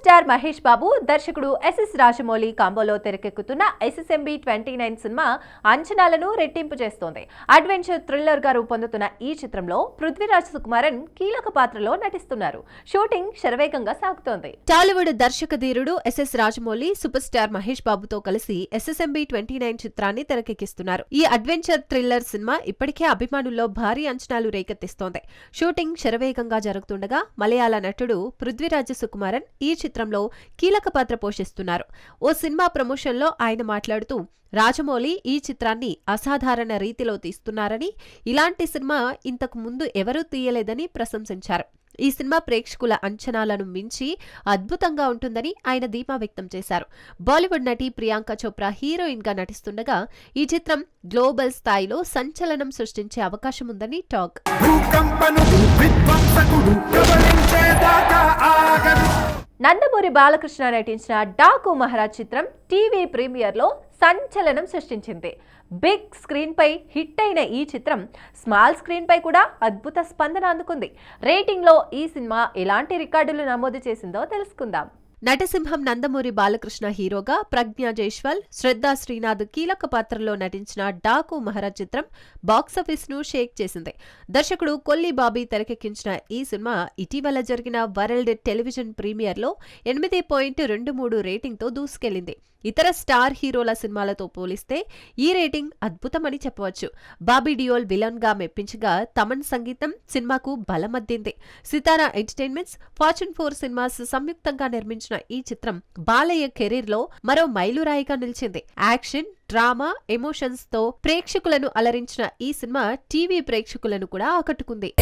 Star Mahesh Babu దర్శకుడు SS Rajamouli కాంబోలో తెరకెక్కుతున్న SSMB twenty nine cinema అంచనాలను రెట్టింపు చేస్తోంది. అడ్వెంచర్ థ్రిల్లర్గా రూపొందుతున్న ఈ చిత్రంలో పృథ్వీరాజ్ సుకుమారన్ కీలక పాత్రలో నటిస్తున్నారు. షూటింగ్ శరవేగంగా సాగుతోంది. టాలీవుడ్ దర్శక ధీరుడు SS Rajamouli super star Mahesh బాబుతో కలిసి ఎస్ఎస్ఎంబి ట్వంటీ నైన్ చిత్రాన్ని తెరకెక్కిస్తున్నారు. ఈ అడ్వెంచర్ థ్రిల్లర్ సినిమా ఇప్పటికే అభిమానుల్లో భారీ అంచనాలు రేకెత్తిస్తోంది. షూటింగ్ శరవేగంగా జరుగుతుండగా మలయాళ నటుడు పృథ్వీరాజ్ సుకుమారన్ ఈ చిత్రంలో కీలక పాత్ర పోషిస్తున్నారు. ఓ సినిమా ప్రమోషన్లో ఆయన మాట్లాడుతూ రాజమౌళి ఈ చిత్రాన్ని అసాధారణ రీతిలో తీస్తున్నారని ఇలాంటి సినిమా ఇంతకు ముందు ఎవరూ తీయలేదని ప్రశంసించారు. ఈ సినిమా ప్రేక్షకుల అంచనాలను మించి అద్భుతంగా ఉంటుందని ఆయన ధీమా వ్యక్తం చేశారు. బాలీవుడ్ నటి ప్రియాంక చోప్రా హీరోయిన్గా నటిస్తుండగా ఈ చిత్రం గ్లోబల్ స్థాయిలో సంచలనం సృష్టించే అవకాశం ఉందని టాక్ నందమూరి బాలకృష్ణ నటించిన డాకు మహారాజ్ చిత్రం టీవీ ప్రీమియర్లో సంచలనం సృష్టించింది. బిగ్ స్క్రీన్పై హిట్ అయిన ఈ చిత్రం స్మాల్ స్క్రీన్పై కూడా అద్భుత స్పందన అందుకుంది. రేటింగ్లో ఈ సినిమా ఎలాంటి రికార్డులు నమోదు చేసిందో తెలుసుకుందాం. నటసింహం నందమూరి బాలకృష్ణ హీరోగా ప్రజ్ఞ జైష్వాల్ శ్రద్ధా శ్రీనాథ్ కీలక పాత్రలో నటించిన డాకు మహారాజ్ చిత్రం బాక్సాఫీస్ను షేక్ చేసింది. దర్శకుడు కొల్లి బాబీ తెరకెక్కించిన ఈ సినిమా ఇటీవల జరిగిన వరల్డ్ టెలివిజన్ ప్రీమియర్లో ఎనిమిది పాయింట్ రెండు మూడు రేటింగ్తో దూసుకెళ్ళింది ఇతర స్టార్ హీరోల సినిమాలతో పోలిస్తే ఈ రేటింగ్ అద్భుతమని చెప్పవచ్చు. బాబీ డియోల్ విలన్గా మెప్పించగా తమన్ సంగీతం సినిమాకు బలమద్దింది. Sithara Entertainments Fortune Four Cinemas సంయుక్తంగా నిర్మించిన ఈ చిత్రం బాలయ్య కెరీర్లో మరో మైలురాయిగా నిలిచింది. యాక్షన్ డ్రామా ఎమోషన్స్తో ప్రేక్షకులను అలరించిన ఈ సినిమా టీవీ ప్రేక్షకులను కూడా ఆకట్టుకుంది.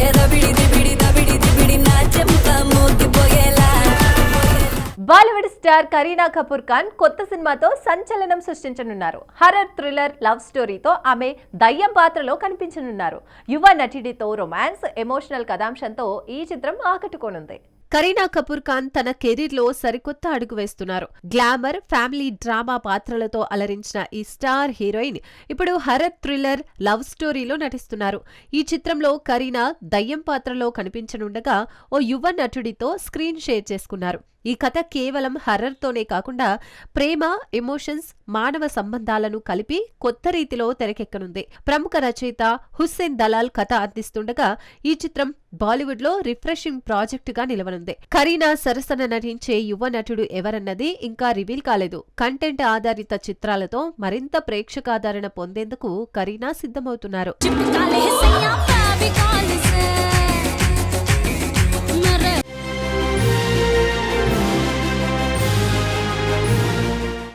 బాలీవుడ్ స్టార్ కరీనా కపూర్ ఖాన్ కొత్త సినిమాతో సంచలనం సృష్టించనున్నారు. హర్రర్ థ్రిల్లర్ లవ్ స్టోరీతో ఆమె దయ్యం పాత్రలో కనిపించనున్నారు. యువ నటుడితో రొమాన్స్ ఎమోషనల్ కథాంశంతో ఈ చిత్రం ఆకట్టుకోనుంది. కరీనా కపూర్ ఖాన్ తన కెరీర్లో సరికొత్త అడుగు వేస్తున్నారు. గ్లామర్ ఫ్యామిలీ డ్రామా పాత్రలతో అలరించిన ఈ స్టార్ హీరోయిన్ ఇప్పుడు హర్రర్ థ్రిల్లర్ లవ్ స్టోరీలో నటిస్తున్నారు. ఈ చిత్రంలో కరీనా దయ్యం పాత్రలో కనిపించనుండగా ఓ యువ నటుడితో స్క్రీన్ షేర్ చేసుకున్నారు. ఈ కథ కేవలం హర్రర్తోనే కాకుండా ప్రేమ ఎమోషన్స్ మానవ సంబంధాలను కలిపి కొత్త రీతిలో తెరకెక్కనుంది. ప్రముఖ రచయిత హుస్సేన్ దలాల్ కథ అందిస్తుండగా ఈ చిత్రం బాలీవుడ్లో రిఫ్రెషింగ్ ప్రాజెక్టుగా నిలవనుంది. కరీనా సరసన నటించే యువ నటుడు ఎవరన్నది ఇంకా రివీల్ కాలేదు. కంటెంట్ ఆధారిత చిత్రాలతో మరింత ప్రేక్షకాదరణ పొందేందుకు కరీనా సిద్ధమవుతున్నారు.